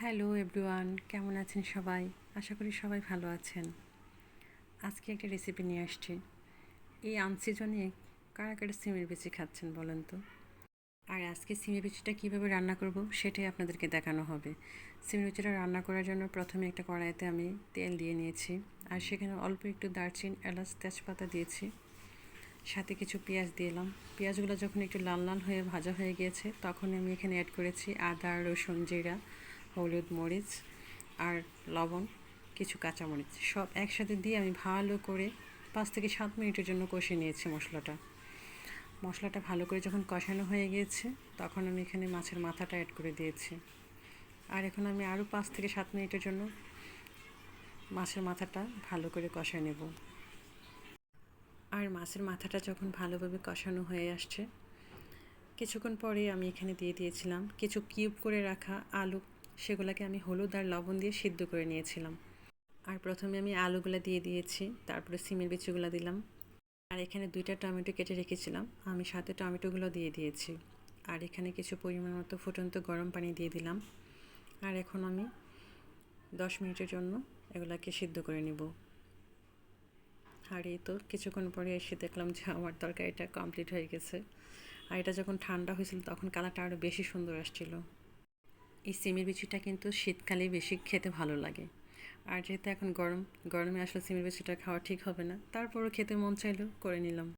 Hello everyone, কেমন আছেন সবাই? আশা করি সবাই ভালো আছেন। আজকে একটা রেসিপি নিয়ে আসছি। এই আনসিজনে কারা কারা সিমের বিচি খাচ্ছেন বলেন তো? আর আজকে সিমের বিচিটা কীভাবে রান্না করব সেটাই আপনাদেরকে দেখানো হবে। সিমের বিচিটা রান্না করার জন্য প্রথমে একটা কড়াইতে আমি তেল দিয়ে নিয়েছি। আর সেখানে অল্প একটু দারচিন, এলাচ, তেজপাতা দিয়েছি। সাথে কিছু পেঁয়াজ দিলাম পেঁয়াজগুলো যখন একটু লাল লাল হয়ে ভাজা হয়ে গিয়েছে, তখন আমি এখানে অ্যাড করেছি আদা, রসুন, জিরা। হলুদ মরিচ আর লবণ, কিছু কাঁচামরিচ। সব একসাথে দিয়ে আমি ভালো করে পাঁচ থেকে সাত মিনিটের জন্য কষিয়ে নিয়েছি মশলাটা। মশলাটা ভালো করে যখন কষানো হয়ে গিয়েছে, তখন আমি এখানে মাছের মাথাটা অ্যাড করে দিয়েছি। আর এখন আমি আরও পাঁচ থেকে সাত মিনিটের জন্য মাছের মাথাটা ভালো করে কষায় নেব। আর মাছের মাথাটা যখন ভালোভাবে কষানো হয়ে আসছে, কিছুক্ষণ পরে আমি এখানে দিয়ে দিয়েছিলাম কিছু কিউব করে রাখা আলু সেগুলোকে আমি হলুদ আর লবণ দিয়ে সিদ্ধ করে নিয়েছিলাম। আর প্রথমে আমি আলুগুলো দিয়ে দিয়েছি, তারপরে সিমের বিচিগুলো দিলাম। আর এখানে দুইটা টমেটো কেটে রেখেছিলাম। আমি সাথে টমেটোগুলো দিয়ে দিয়েছি। আর এখানে কিছু পরিমাণ মতো ফুটন্ত গরম পানি দিয়ে দিলাম। আর এখন আমি দশ মিনিটের জন্য এগুলাকে সিদ্ধ করে নিব। আর এই তো কিছুক্ষণ পরে এসে দেখলাম যে আমার তরকারিটা কমপ্লিট হয়ে গেছে। আর এটা যখন ঠান্ডা হয়েছিল তখন কালারটা আরও বেশি সুন্দর আসছিল। এই সিমের বিচিটা কিন্তু শীতকালে বেশি খেতে ভালো লাগে। আর যেহেতু এখন গরম, গরমে আসলে সিমের বিচিটা খাওয়া ঠিক হবে না, তারপরও খেতে মন চাইলো করে নিলাম।